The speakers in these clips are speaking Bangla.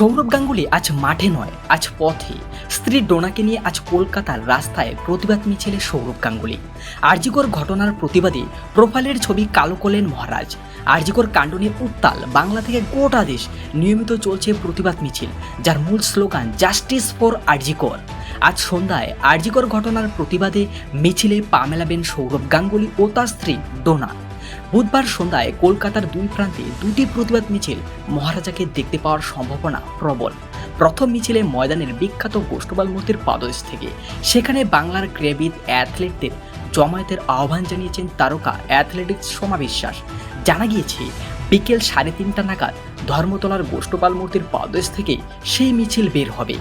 সৌরভ গাঙ্গুলি আজ মাঠে নয়, আজ পথে। স্ত্রী ডোনাকে নিয়ে আজ কলকাতার রাস্তায় প্রতিবাদ মিছিলে সৌরভ গাঙ্গুলি। আরজিকর ঘটনার প্রতিবাদে প্রোফাইলের ছবি কালো করলেন মহারাজ। আরজিকর কাণ্ড নিয়ে উত্তাল বাংলা থেকে গোটা দেশ নিয়মিত চলছে প্রতিবাদ মিছিল, যার মূল স্লোগান, জাস্টিস ফর আরজিকর আজ সন্ধ্যায় আরজিকর ঘটনার প্রতিবাদে মিছিলে পা মেলাবেন সৌরভ গাঙ্গুলি ও তার স্ত্রী ডোনা। বুধবার সন্ধ্যায় কলকাতার দুই প্রান্তে দুটি প্রতিবাদ মিছিল মহারাজাকে দেখতে পাওয়ার সম্ভাবনা প্রবল। প্রথম মিছিলে ময়দানের বিখ্যাত গোষ্ঠবাল মূর্তির পাদদেশ থেকে সেখানে বাংলার ক্রীড়াবিদ অ্যাথলেটদের জমায়েতের আহ্বান জানিয়েছেন তারকা অ্যাথলেটিক্স সমাবিশ্বাস জানা গিয়েছে, বিকেল সাড়ে তিনটা নাগাদ ধর্মতলার গোষ্ঠপাল মূর্তির পাদদেশ থেকে সেই মিছিল বের হবে।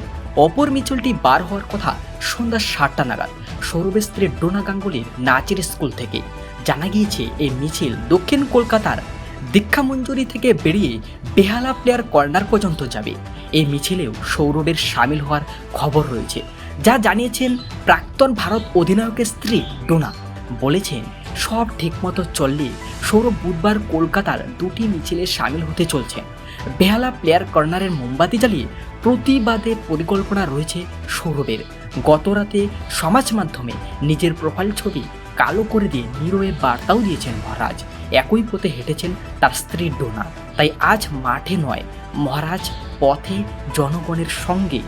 অপর মিছিলটি বার হওয়ার কথা সন্ধ্যা সাতটা নাগাদ সৌরভের স্ত্রী ডোনা গাঙ্গুলির নাচের স্কুল থেকে। জানা গিয়েছে, এই মিছিল দক্ষিণ কলকাতার দীক্ষামঞ্জুরি থেকে বেরিয়ে বেহালা প্লেয়ার কর্নার পর্যন্ত যাবে। এই মিছিলেও সৌরভের সামিল হওয়ার খবর রয়েছে, যা জানিয়েছেন প্রাক্তন ভারত অধিনায়কের স্ত্রী ডোনা। বলেছেন, সব ঠিকমতো চললে সৌরভ বুধবার কলকাতার দুটি মিছিলে সামিল হতে চলছে বেহালা প্লেয়ার কর্নারের মোমবাতি জ্বালিয়ে প্রতিবাদে পরিকল্পনা রয়েছে সৌরভের। গতরাতে সমাজ মাধ্যমে নিজের প্রোফাইল ছবি কালো করে দিয়ে নীরবে বার্তাও দিয়েছেন মহারাজ। একই পথে হেঁটেছেন তার স্ত্রী ডোনা। তাই আজ মাঠে নয়, মহারাজ পথে জনগণের সঙ্গে